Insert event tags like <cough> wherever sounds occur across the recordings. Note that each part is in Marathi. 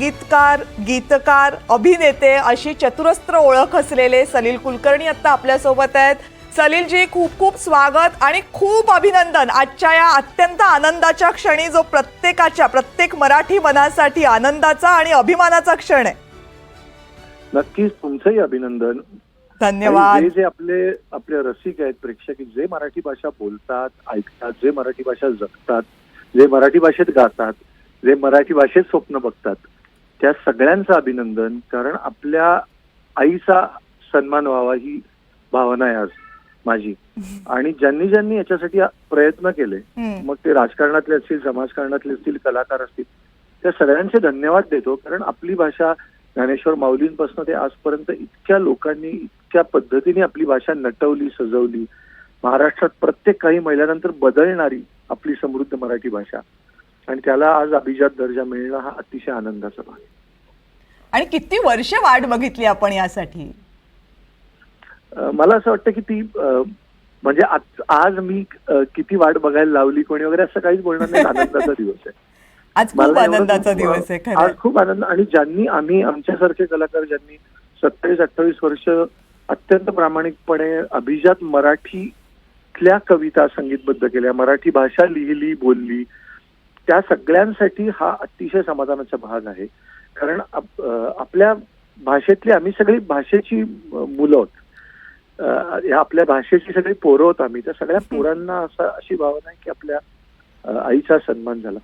संगीतकार गीतकार अभिनेते अशी चतुरस्त्र ओळख असलेले सलील कुलकर्णी आता आपल्यासोबत आहेत. सलीलजी खूप खूप स्वागत आणि खूप अभिनंदन. आजच्या या अत्यंत आनंदाच्या क्षणी जो प्रत्येकाच्या प्रत्येक मराठी मनासाठी आनंदाचा आणि अभिमानाचा क्षण आहे. नक्कीच तुमचंही अभिनंदन. धन्यवाद. जे आपले आपले रसिक आहेत प्रेक्षक जे मराठी भाषा बोलतात ऐकतात जे मराठी भाषा जगतात जे मराठी भाषेत गातात जे मराठी भाषेत स्वप्न बघतात त्या सगळ्यांचं अभिनंदन कारण आपल्या आईचा सन्मान व्हावा ही भावना आहे आज माझी. आणि ज्यांनी ज्यांनी याच्यासाठी प्रयत्न केले. मग ते राजकारणातले असतील समाजकारणातले असतील कलाकार असतील त्या सगळ्यांचे धन्यवाद देतो कारण आपली भाषा ज्ञानेश्वर माऊलींपासून ते आजपर्यंत इतक्या लोकांनी इतक्या पद्धतीने आपली भाषा नटवली सजवली. महाराष्ट्रात प्रत्येक काही महिन्यानंतर बदलणारी आपली समृद्ध मराठी भाषा. आणि त्याला आज अभिजात दर्जा मिळणं हा अतिशय आनंदाचा भाग आहे. आणि किती वर्ष वाट बघितली आपण यासाठी? मला असं वाटतं की ती म्हणजे आज मी किती वाट बघायला लावली कोणी वगैरे असं काहीच बोलणार नाही. <laughs> आनंदाचा दिवस आहे. आज खूप आनंदाचा दिवस आहे आज खरं खूप आनंद आणि ज्यांनी आम्ही आमच्यासारखे कलाकार ज्यांनी सत्तावीस अठ्ठावीस वर्ष अत्यंत प्रामाणिकपणे अभिजात मराठीतल्या कविता संगीतबद्ध केल्या मराठी भाषा लिहिली बोलली त्या सगळ्यांसाठी हा अतिशय समाधानाचा भाग आहे. कारण आपल्या भाषेतली आम्ही सगळी भाषेची मुलं आहोत. आपल्या भाषेची सगळी पोरं आहोत आम्ही. त्या सगळ्या पोरांना असं अशी भावना आहे की आपल्या आईचा सन्मान झाला.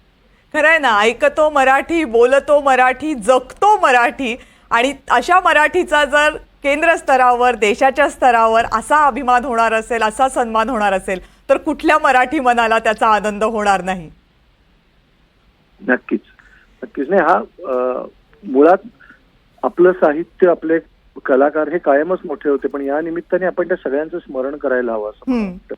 खरं आहे ना ऐकतो मराठी बोलतो मराठी जगतो मराठी आणि अशा मराठीचा जर केंद्र स्तरावर देशाच्या स्तरावर असा अभिमान होणार असेल असा सन्मान होणार असेल तर कुठल्या मराठी मनाला त्याचा आनंद होणार नाही. नक्कीच नक्कीच नाही हा मुळात आपलं साहित्य आपले कलाकार हे कायमच मोठे होते पण या निमित्ताने आपण त्या सगळ्यांचं स्मरण करायला हवं असं. वाटतं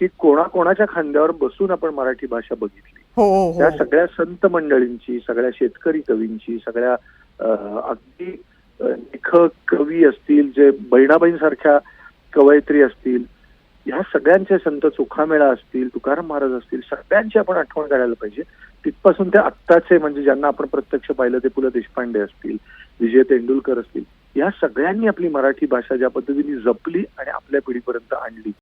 की कोणाकोणाच्या खांद्यावर बसून आपण मराठी भाषा बघितली हो हो त्या हो. सगळ्या संत मंडळींची सगळ्या शेतकरी कवींची सगळ्या अगदी लेखक कवी असतील जे बहिणाबाईंसारख्या कवयित्री असतील ह्या सगळ्यांचे संत चोखामेळा असतील तुकाराम महाराज असतील सगळ्यांची आपण आठवण करायला पाहिजे तिथपासून ते आत्ताचे म्हणजे ज्यांना आपण प्रत्यक्ष पाहिलं ते पु ल देशपांडे असतील विजय तेंडुलकर असतील या सगळ्यांनी आपली मराठी भाषा ज्या पद्धतीने जपली आणि आपल्या पिढीपर्यंत आणली.